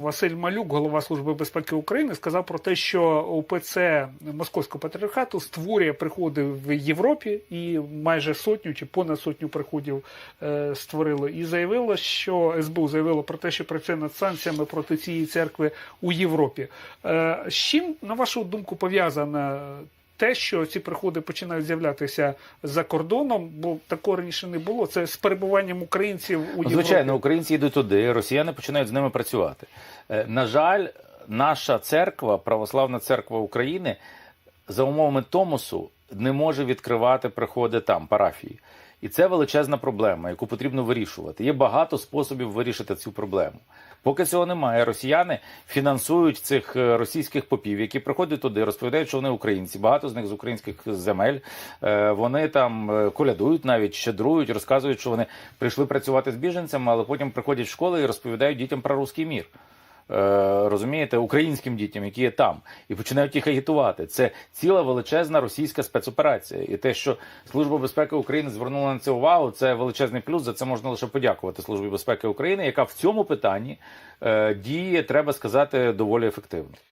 Василь Малюк, голова Служби безпеки України, сказав про те, що УПЦ Московського патріархату створює приходи в Європі і майже сотню чи понад сотню приходів е, створило. І заявило, що СБУ заявило про те, що працює над санкціями проти цієї церкви у Європі. Е, з чим, на вашу думку, пов'язано те, що ці приходи починають з'являтися за кордоном, бо такого раніше не було. Це з перебуванням українців у Європі. Звичайно, українці йдуть туди, росіяни починають з ними працювати. Е, На жаль, наша церква, православна церква України, за умовами Томосу не може відкривати приходи там, парафії. І це величезна проблема, яку потрібно вирішувати. Є багато способів вирішити цю проблему. Поки цього немає, росіяни фінансують цих е, російських попів, які приходять туди, розповідають, що вони українці. Багато з них з українських земель. Е, Вони там е, колядують, навіть щедрують, розказують, що вони прийшли працювати з біженцями, але потім приходять в школи і розповідають дітям про русський мір. Е, Розумієте, українським дітям, які є там, і починають їх агітувати. Це ціла величезна російська спецоперація. І те, що Служба безпеки України звернула на це увагу, це величезний плюс. За це можна лише подякувати Службі безпеки України, яка в цьому питанні е, діє, треба сказати, доволі ефективно.